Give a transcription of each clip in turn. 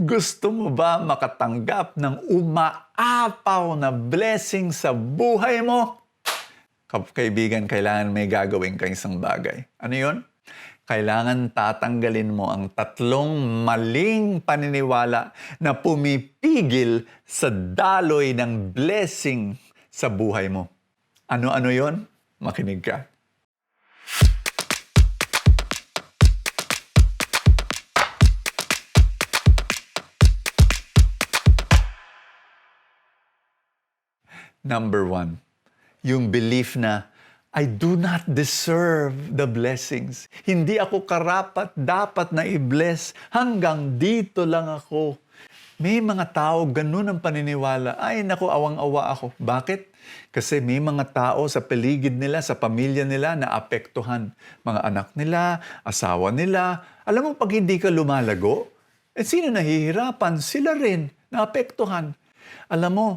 Gusto mo ba makatanggap ng umaapaw na blessing sa buhay mo? Kaibigan, kailangan may gagawin kang isang bagay. Ano yon? Kailangan tatanggalin mo ang tatlong maling paniniwala na pumipigil sa daloy ng blessing sa buhay mo. Ano-ano yon? Makinig ka. Number one, yung belief na I do not deserve the blessings. Hindi ako karapat dapat na i-bless. Hanggang dito lang ako. May mga tao ganun ang paniniwala. Ay, naku, awang-awa ako. Bakit? Kasi may mga tao sa paligid nila, sa pamilya nila na apektuhan. Mga anak nila, asawa nila. Alam mo, pag hindi ka lumalago, eh sino nahihirapan? Sila rin, naapektuhan. Alam mo,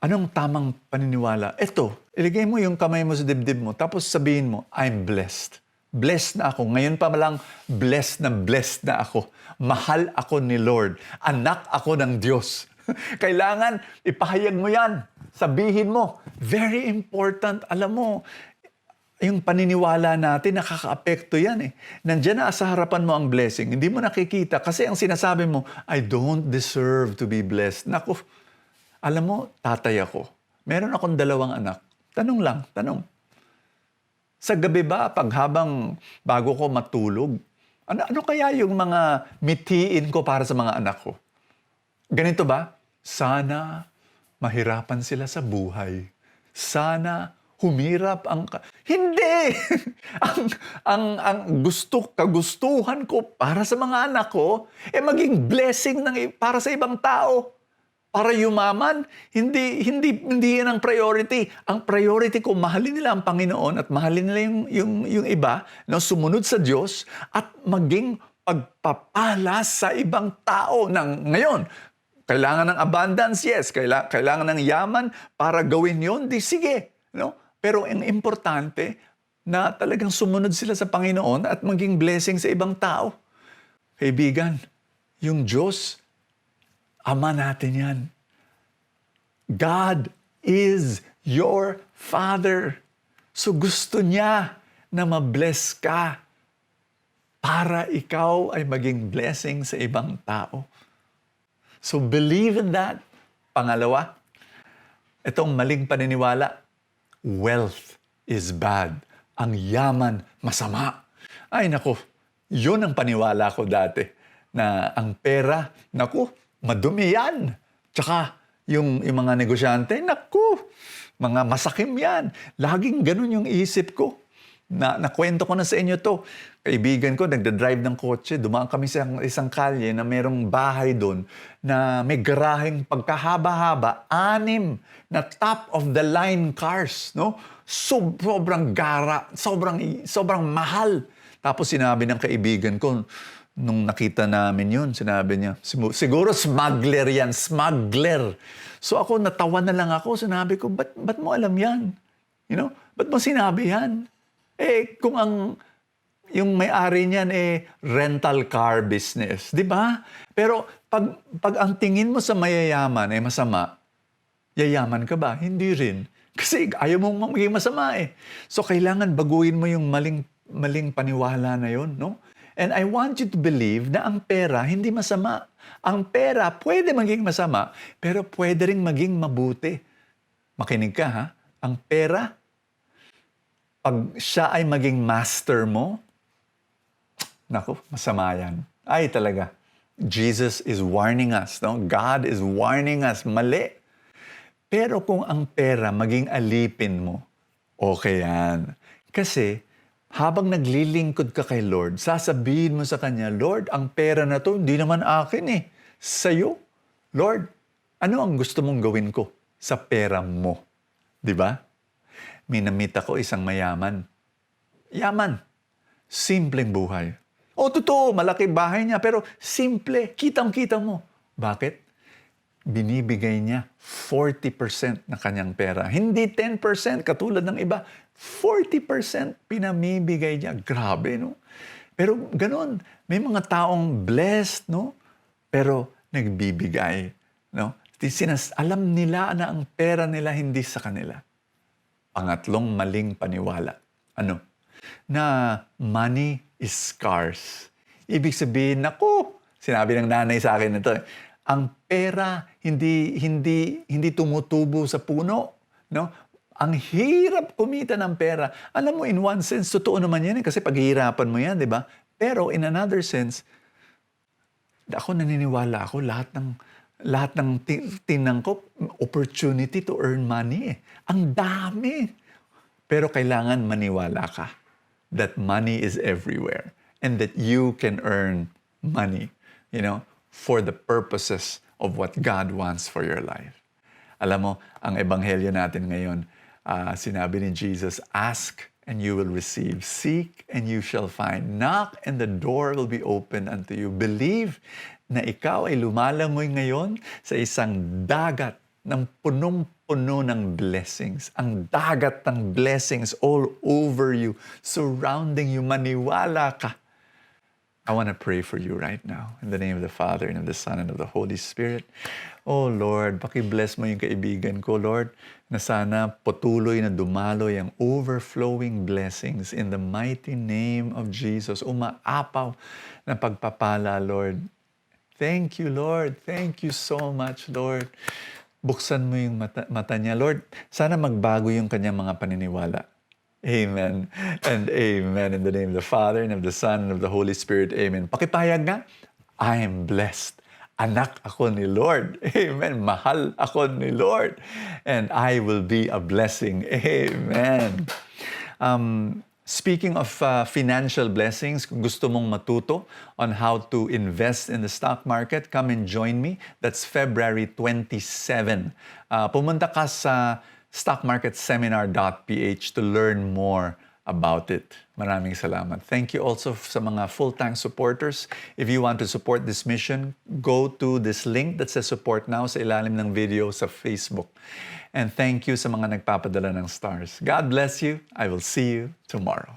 Anong tamang paniniwala? Ito, iligay mo yung kamay mo sa dibdib mo, tapos sabihin mo, I'm blessed. Blessed na ako. Ngayon pa lang, blessed na blessed na ako. Mahal ako ni Lord. Anak ako ng Diyos. Kailangan ipahayag mo yan. Sabihin mo. Very important. Alam mo, yung paniniwala natin, nakaka-apekto yan eh. Nandiyan na sa harapan mo ang blessing. Hindi mo nakikita kasi ang sinasabi mo, I don't deserve to be blessed. Naku, alam mo, tatay ako. Meron akong dalawang anak. Tanong lang, tanong. Sa gabi ba, pag habang bago ko matulog, ano, ano kaya yung mga mitiin ko para sa mga anak ko? Ganito ba? Sana mahirapan sila sa buhay. Sana humirap ang... ka- Hindi! ang, ang, ang gusto, kagustuhan ko para sa mga anak ko, eh maging blessing ng, para sa ibang tao para yumaman. Hindi, hindi, hindi yan ang priority. Ang priority ko, mahalin nila ang Panginoon at mahalin nila yung, yung, yung iba na sumunod sa Diyos at maging pagpapala sa ibang tao ng ngayon. Kailangan ng abundance, yes. Kaila, kailangan ng yaman para gawin yon di sige. No? Pero ang importante na talagang sumunod sila sa Panginoon at maging blessing sa ibang tao. Kaibigan, yung Diyos, Ama natin yan. God is your Father. So gusto niya na mabless ka para ikaw ay maging blessing sa ibang tao. So believe in that. Pangalawa, itong maling paniniwala, wealth is bad. Ang yaman, masama. Ay nako, yun ang paniwala ko dati. Na ang pera, nako, madumi yan. Tsaka yung, yung mga negosyante, naku, mga masakim yan. Laging ganun yung isip ko. Na, nakwento ko na sa inyo to. Kaibigan ko, nagda-drive ng kotse. Dumaan kami sa isang, kalye na merong bahay doon na may garaheng pagkahaba-haba, anim na top of the line cars, no? So, sobrang gara, sobrang sobrang mahal. Tapos sinabi ng kaibigan ko, nung nakita namin yun, sinabi niya, "Simu- siguro smuggler yan, smuggler. So ako, natawa na lang ako. Sinabi ko, ba't, ba't mo alam yan? You know? Ba't mo sinabi yan? Eh, kung ang yung may-ari niyan eh rental car business, 'di ba? Pero pag pag ang tingin mo sa mayayaman ay masama, yayaman ka ba? Hindi rin. Kasi ayaw mong maging masama eh. So kailangan baguhin mo yung maling maling paniwala na 'yon, no? And I want you to believe na ang pera hindi masama. Ang pera pwede maging masama, pero pwede ring maging mabuti. Makinig ka ha. Ang pera pag siya ay maging master mo, naku, masama yan. Ay talaga. Jesus is warning us, no? God is warning us, mali. Pero kung ang pera maging alipin mo, okay yan. Kasi habang naglilingkod ka kay Lord, sasabihin mo sa Kanya, Lord, ang pera na to, hindi naman akin eh. Sa'yo. Lord, ano ang gusto mong gawin ko sa pera mo? Di ba? Minamit ako isang mayaman. Yaman. Simpleng buhay. O totoo, malaki bahay niya, pero simple. Kitang-kita mo. Bakit? Binibigay niya 40% na kanyang pera. Hindi 10% katulad ng iba. 40% pinamibigay niya. Grabe, no? Pero ganun, may mga taong blessed, no? pero nagbibigay. No? Sinas, alam nila na ang pera nila hindi sa kanila. Pangatlong maling paniwala. Ano? Na money is scarce. Ibig sabihin, naku, sinabi ng nanay sa akin ito, eh, ang pera hindi hindi hindi tumutubo sa puno, no? Ang hirap kumita ng pera. Alam mo, in one sense, totoo naman yan eh, kasi paghihirapan mo yan, di ba? Pero in another sense, ako naniniwala ako lahat ng lahat ng ti- tinang ko opportunity to earn money. eh. Ang dami. Pero kailangan maniwala ka that money is everywhere and that you can earn money, you know, for the purposes of what God wants for your life. Alam mo, ang ebanghelyo natin ngayon, ah, sinabi ni Jesus, ask and you will receive. Seek and you shall find. Knock and the door will be open unto you. Believe na ikaw ay lumalangoy ngayon sa isang dagat ng punong-puno ng blessings. Ang dagat ng blessings all over you, surrounding you. Maniwala ka. I want to pray for you right now. In the name of the Father, and of the Son, and of the Holy Spirit. Oh Lord, pakibless mo yung kaibigan ko, Lord, na sana patuloy na dumaloy ang overflowing blessings in the mighty name of Jesus. Umaapaw na pagpapala, Lord. Thank you, Lord. Thank you so much, Lord. Buksan mo yung mata, mata niya. Lord, sana magbago yung kanyang mga paniniwala. Amen and amen in the name of the Father and of the Son and of the Holy Spirit. Amen. Pakipayag nga, I am blessed. Anak ako ni Lord. Amen. Mahal ako ni Lord. And I will be a blessing. Amen. Um, speaking of uh, financial blessings, kung gusto mong matuto on how to invest in the stock market, come and join me. That's February 27. Uh, pumunta ka sa stockmarketseminar.ph to learn more about it. Maraming salamat. Thank you also sa mga full-time supporters. If you want to support this mission, go to this link that says support now sa ilalim ng video sa Facebook. And thank you sa mga nagpapadala ng stars. God bless you. I will see you tomorrow.